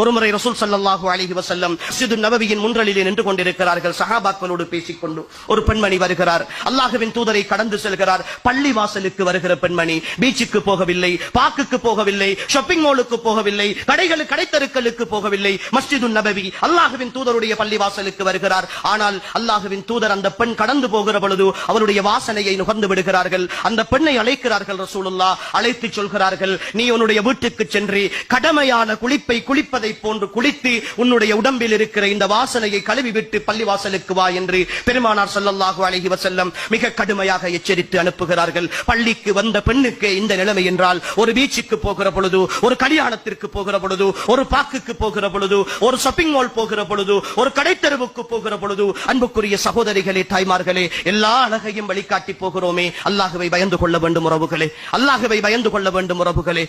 ஒருமுறை ரசூல் சல்லாஹு அலிஹி வசல்லம் சிது நபவியின் முன்றலிலே நின்று கொண்டிருக்கிறார்கள். சஹாபாக்களோடு பேசிக்கொண்டு ஒரு பெண்மணி வருகிறார். அல்லாஹுவின் தூதரை கடந்து செல்கிறார். பள்ளி வாசலுக்கு வருகிற பெண்மணி பீச்சுக்கு போகவில்லை பார்க்குக்கு போகவில்லை ஷாப்பிங் மாலுக்கு போகவில்லை கடைகளுக்கு கடைத்தருக்களுக்கு போகவில்லை. மஸ்ஜிது நபவி அல்லாஹுவின் தூதருடைய பள்ளி வாசலுக்கு வருகிறார். ஆனால் அல்லாஹுவின் தூதர் அந்த பெண் கடந்து போகிற பொழுது அவருடைய வாசனையை நுகர்ந்து விடுகிறார்கள். அந்த பெண்ணை அழைக்கிறார்கள் ரசூலுல்லா அழைத்து சொல்கிறார்கள் நீ உன்னுடைய வீட்டுக்கு சென்று கடமையான குளிப்பை குளிப்பதை போன்று குளித்து உன்னுடைய உடம்பில் இருக்கிற இந்த வாசனையை கழுவி விட்டு பள்ளி வாசலுக்கு வா என்று பெருமானார் ஸல்லல்லாஹு அலஹி வசல்லம் மிக கடுமையாக எச்சரித்து அனுப்புகிறார்கள். பள்ளிக்கு வந்த பெண்ணுக்கு இந்த நிலைமை என்றால் ஒரு பீச்சுக்கு போகிற பொழுது ஒரு கல்யாணத்திற்கு போகிற பொழுது ஒரு பாக்குக்கு போகிற பொழுது ஒரு ஷாப்பிங் மால் போகிற பொழுது ஒரு கடைத்தெருவுக்கு போகிற பொழுது அன்புக்குரிய சகோதரிகளே தாய்மார்களே எல்லா அழகையும் வழிகாட்டி போகிறோமே. அல்லாஹுவை பயந்து கொள்ள வேண்டும் உறவுகளே. அல்லாஹுவை பயந்து கொள்ள வேண்டும் உறவுகளே.